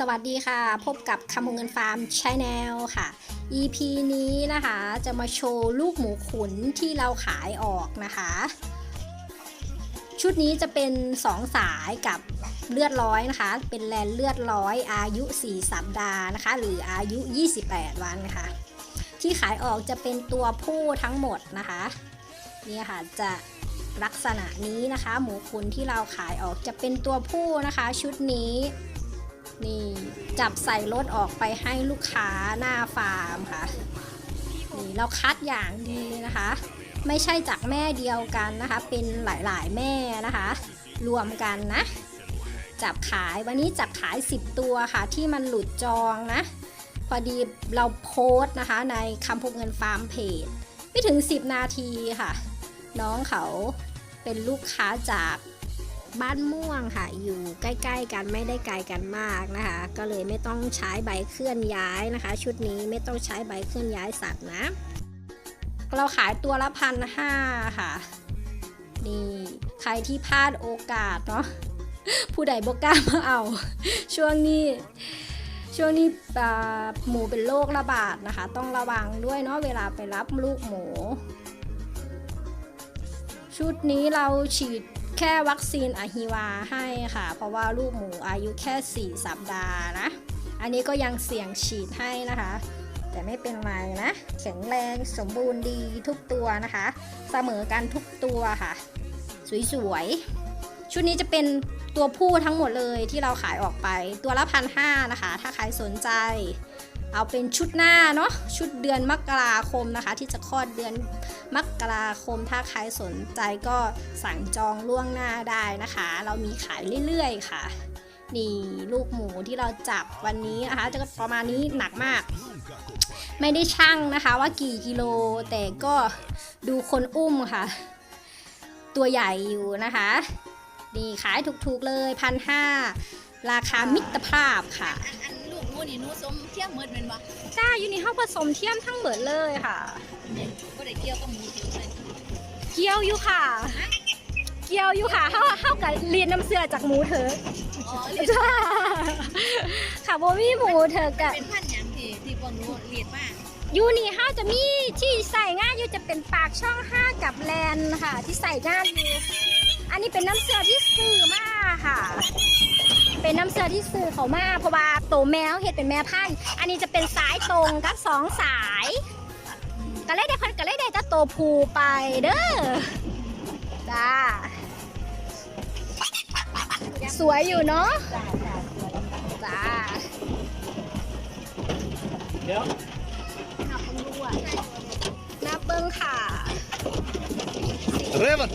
สวัสดีค่ะ พบกับคำพงเงินฟาร์มชแนลค่ะ EP นี้นะคะจะมาโชว์ลูกหมูขุนที่เราขายออกนะคะ ชุดนี้จะเป็น 2 สายกับเลือดร้อยนะคะ เป็นแลนเลือดร้อยอายุ 4 สัปดาห์นะคะ หรืออายุ 28 วันค่ะที่ขายออกจะเป็นตัวผู้ทั้งหมดนะคะนี่ค่ะจะลักษณะนี้นะคะ หมูขุนที่เราขายออกจะเป็นตัวผู้นะคะ ชุดนี้ นี่จับใส่รถออกไปให้ลูกค้าหน้าฟาร์มค่ะนี่เราคัดอย่างดีนะคะ ไม่ใช่จากแม่เดียวกันนะคะ เป็นหลายๆแม่นะคะ รวมกันนะ จับขายวันนี้จับขาย 10 ตัวค่ะ ที่มันหลุดจองนะ พอดีเราโพสต์นะคะ ในคำพูเงินฟาร์มเพจไม่ถึง 10 นาทีค่ะ น้องเขาเป็นลูกค้าจาก บ้านม่วงค่ะ อยู่ใกล้ๆกันไม่ได้ไกลกันมากนะคะ ก็เลยไม่ต้องใช้ใบเคลื่อนย้ายนะคะ ชุดนี้ไม่ต้องใช้ใบเคลื่อนย้ายสัตว์นะ เราขายตัวละพันห้าค่ะ นี่ใครที่พลาดโอกาสเนาะผู้ใดบกกล้ามาเอา ช่วงนี้ช่วงนี้หมูเป็นโรคระบาดนะคะ ต้องระวังด้วยเนาะเวลาไปรับลูกหมู ชุดนี้เราฉีด แค่วัคซีนอะฮิวาให้ค่ะ เพราะว่าลูกหมูอายุแค่ 4 สัปดาห์นะ อันนี้ก็ยังเสี่ยงฉีดให้นะคะ แต่ไม่เป็นไรนะ แข็งแรงสมบูรณ์ดีทุกตัวนะคะ เสมอกันทุกตัวค่ะ สวยๆ ชุดนี้จะเป็นตัวผู้ทั้งหมดเลยที่เราขายออกไปตัวละพันห้านะคะ ถ้าใครสนใจ เอาเป็นชุดหน้าเนาะชุดเดือนมกราคมนะคะ ที่จะคลอดเดือนมกราคม ถ้าใครสนใจก็สั่งจองล่วงหน้าได้นะคะ เรามีขายเรื่อยๆค่ะ นี่ลูกหมูที่เราจับวันนี้นะคะ จะประมาณนี้หนักมาก ไม่ได้ชั่งนะคะว่ากี่กิโลแต่ก็ดูคนอุ้มค่ะ ตัวใหญ่อยู่นะคะนี่ขายถูกๆเลยพันห้าราคามิตรภาพค่ะ นอันลูกหนูนี่หนูสมเทียมเมิดแม่นบ่จ้าอยู่ในห้องผสมเทียมทั้งหมดเลยค่ะบ่ได้เกี่ยวกับหมูเทียมเลยเกี่ยวอยู่ค่ะ เกี่ยวอยู่ค่ะเข้าเข้ากับเรียนน้ำเสือจากหมูเถอะอ๋อเรียนจ้าค่ะโบมีหมูเถอะกับเป็นพันธุ์หยังที่ที่พวกหนูเรียนมายูนี่ห้าจะมีที่ใส่งานอยู่จะเป็นปากช่องห้ากับแลนค่ะ ที่ใส่งานอยู่อันนี้เป็นน้ำเสือที่ซื้อมาค่ะเป็นน้ำเสื อที่ซื้อเขามาเพราะว่าโตวแมวเห็ดเป็นแม่พันธุ์อันนี้จะเป็นสายตรงกับสองสายก็เลยได้พันก็เลยได้จะโตผูไปเด้อจ้าสวยอยู่เนาะจ้าจ้าตัวละจ้าเดี๋ยวนับเพิ่งรู้ว่านับเบิ้งค่ะ Revan.